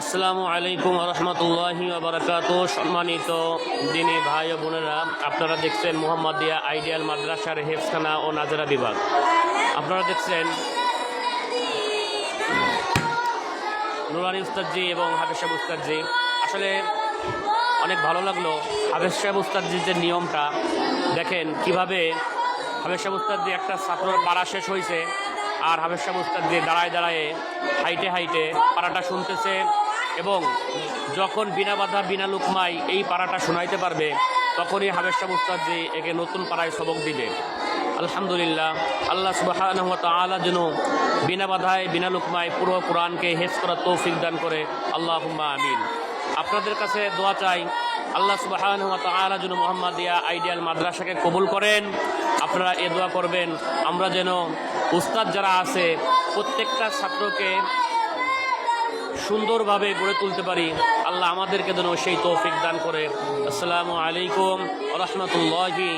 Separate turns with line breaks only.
আসসালামু আলাইকুম রহমতুল্লাহি বারকাত সম্মানিত দিনী ভাই ও বোনেরা, আপনারা দেখছেন মোহাম্মদিয়া আইডিয়াল মাদ্রাসার হেফখানা ও নাজারা বিভাগ। আপনারা দেখছেন নুরানি উস্তাদজি এবং হাফেজ সাহেব উস্তাদজি। আসলে অনেক ভালো লাগল হাফেজ সাহেব উস্তাদজির যে নিয়মটা। দেখেন কীভাবে হাফেজ সাহেব উস্তাদজি একটা ছাত্রর পাড়া শেষ হয়েছে আর হাফেজ সাহেব উস্তাদজি দাঁড়ায় দাঁড়ায় হাইটে হাইটে পাড়াটা শুনতেছে এবং যখন বিনা বাধা, বিনা লুকমাই এই পাড়াটা শোনাইতে পারবে, তখনই হাফেজ সাহেব উস্তাদজি একে নতুন পাড়ায় সবক দিবে। আলহামদুলিল্লাহ, আল্লাহ সুবাহ তালা যেন বিনা বাধায়, বিনা লুকমায় পুরো কোরআনকে হেফ করার তৌফিক দান করে। আল্লাহ আমিন। আপনাদের কাছে দোয়া চাই, আল্লাহ সুবাহ তালা যেন মোহাম্মদিয়া আইডিয়াল মাদ্রাসাকে কবুল করেন। আপনারা এ দোয়া করবেন, আমরা যেন উস্তাদ যারা আছে, প্রত্যেকটা ছাত্রকে সুন্দরভাবে গড়ে তুলতে পারি। আল্লাহ আমাদেরকে যেন সেই তৌফিক দান করে। আসসালামু আলাইকুম রহমতুল্লাহি